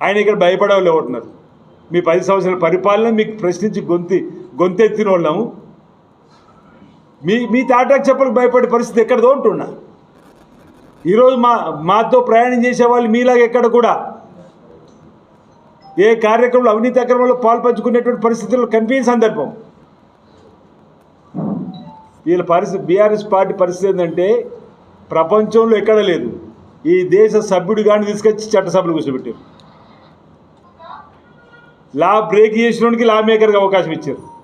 ఆయన ఇక్కడ భయపడేవాళ్ళు ఎవరున్నారు? మీ పది సంవత్సరాల పరిపాలన మీకు ప్రశ్నించి గొంతి గొంతెత్తిన వాళ్ళము. మీ మీ తాటాకు చెప్పలకు భయపడే పరిస్థితి ఎక్కడదో ఉంటున్నా ఈరోజు మా మాతో ప్రయాణం చేసే వాళ్ళు మీలాగా ఎక్కడ కూడా? ఏ కార్యక్రమంలో అవినీతి అక్రమంలో పాల్పంచుకునేటువంటి పరిస్థితుల్లో కనిపించే సందర్భం. వీళ్ళ పరిస్థితి బీఆర్ఎస్ పార్టీ పరిస్థితి ఏంటంటే ప్రపంచంలో ఎక్కడ లేదు. ఈ దేశ సభ్యుడు కానీ తీసుకొచ్చి చట్టసభలు కూర్చోబెట్టారు. లా బ్రేక్ చేసినోడికి లా మేకర్కి అవకాశం ఇచ్చారు.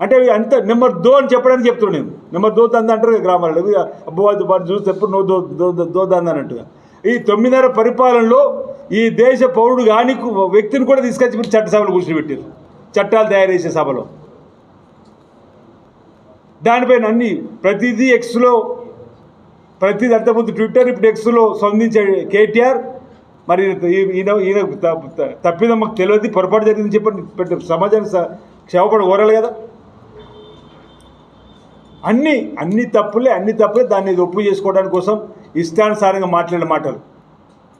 అంటే అంత నెంబర్ దో అని చెప్పడానికి చెప్తున్నాను నేను. నెంబర్ దో తంద అంటారు గ్రామాలలో గ్రామాల్లో. ఇక అబ్బో వాడు నో దో దో దో- దందన్నట్టుగా ఈ తొమ్మిదిన్నర పరిపాలనలో ఈ దేశ పౌరుడు కాని వ్యక్తిని కూడా తీసుకొచ్చి మీరు చట్టసభలు కూర్చోబెట్టారు. చట్టాలు తయారు చేసే సభలో. దానిపైన అన్ని ప్రతిదీ ఎక్స్లో ప్రతిదీ అంతకుముందు ట్విట్టర్ ఇప్పుడు ఎక్స్లో స్పందించే కేటీఆర్ మరి ఈయన ఈయన తప్పిదం మాకు తెలియదు పొరపాటు జరిగిందని చెప్పి పెట్ట సమాజానికి స- క్షేమపడి కోరాలి కదా. అన్ని అన్ని తప్పులే అన్ని తప్పులే దాన్ని ఒప్పు చేసుకోవడానికి కోసం ఇష్టానుసారంగా మాట్లాడిన మాటలు.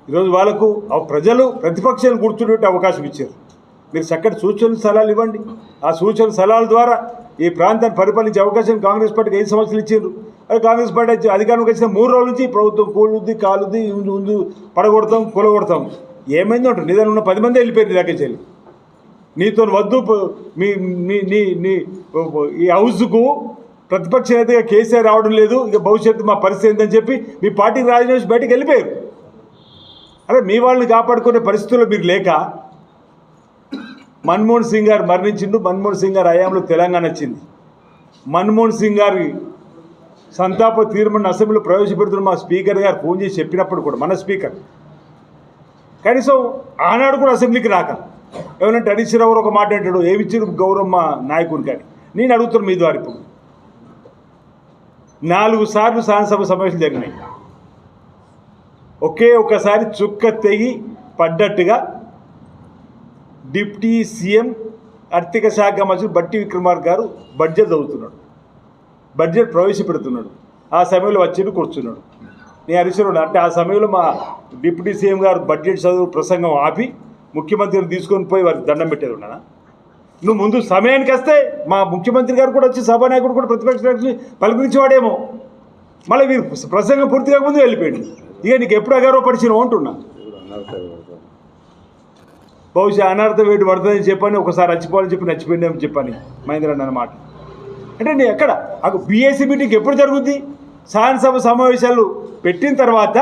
ఈరోజు వాళ్ళకు ఆ ప్రజలు ప్రతిపక్షాలు గుర్తుండే అవకాశం ఇచ్చారు. మీరు చక్కటి సూచనలు సలహాలు ఇవ్వండి. ఆ సూచన సలహాల ద్వారా ఈ ప్రాంతాన్ని పరిపాలించే అవకాశం కాంగ్రెస్ పార్టీకి ఐదు సంవత్సరాలు ఇచ్చారు అది కాంగ్రెస్ పార్టీ అధికారంలోకి వచ్చిన మూడు రోజుల నుంచి ప్రభుత్వం కూలుద్ది కాలుద్ది ఉందు పడగొడతాం కూలగొడతాం. ఏమైంది ఉంటుంది నిదానం ఉన్న పది మంది వెళ్ళిపోయారు దాకేచెల్లి నీతో వద్దు మీ నీ నీ నీ ఈ హౌస్కు ప్రతిపక్ష నేతగా కేసీఆర్ రావడం లేదు ఇక భవిష్యత్తు మా పరిస్థితి ఏంటని చెప్పి మీ పార్టీకి రాజీనామా బయటకు వెళ్ళిపోయారు. అరే మీ వాళ్ళని కాపాడుకునే పరిస్థితుల్లో మీరు లేక మన్మోహన్ సింగ్ గారు మరణించిండు. మన్మోహన్ సింగ్ గారు హయాంలో తెలంగాణ వచ్చింది. మన్మోహన్ సింగ్ గారి సంతాప తీర్మానం అసెంబ్లీలో ప్రవేశపెడుతున్న మా స్పీకర్ గారు ఫోన్ చేసి చెప్పినప్పుడు కూడా మన స్పీకర్. కనీసం ఆనాడు కూడా అసెంబ్లీకి రాక. ఏమనంటే హరీశ్రావు ఒక మాట అంటాడు ఏమిచ్చారు గౌరవం మా నాయకుని కానీ నేను అడుగుతున్నాను మీ ద్వారా ఇప్పుడు. నాలుగు సార్లు శాసనసభ సమావేశాలు జరిగినాయి. ఒకే ఒకసారి చుక్క తెగి పడ్డట్టుగా డిప్యూటీ సీఎం ఆర్థిక శాఖ మంత్రి బట్టి విక్రమార్ గారు బడ్జెట్ చదువుతున్నాడు. బడ్జెట్ ప్రవేశపెడుతున్నాడు. ఆ సమయంలో వచ్చి కూర్చున్నాడు. నేను హరీశ్వరుడు అంటే ఆ సమయంలో మా డిప్యూటీ సీఎం గారు బడ్జెట్ చదువు ప్రసంగం ఆపి ముఖ్యమంత్రిని తీసుకొని పోయి వారికి దండం పెట్టేది ఉన్నానా? నువ్వు ముందు సమయానికి వస్తే మా ముఖ్యమంత్రి గారు కూడా వచ్చి సభానాయకుడు కూడా ప్రతిపక్ష నాయకుడిని పలుకరించేవాడేమో. మళ్ళీ మీరు ప్రసంగం పూర్తి కాకముందు వెళ్ళిపోయింది. ఇక నీకు ఎప్పుడు అగారో పరిచయం అంటున్నా. బహుశా అనర్థం వేడి పడుతుందని చెప్పని ఒకసారి రచ్చిపోవాలని చెప్పి నచ్చిపోయిందని చెప్పని మహేంద్ర అన్నమాట అంటే నేను ఎక్కడ? బీఏసీ మీటింగ్ ఎప్పుడు జరుగుద్ది? శాసనసభ సమావేశాలు పెట్టిన తర్వాత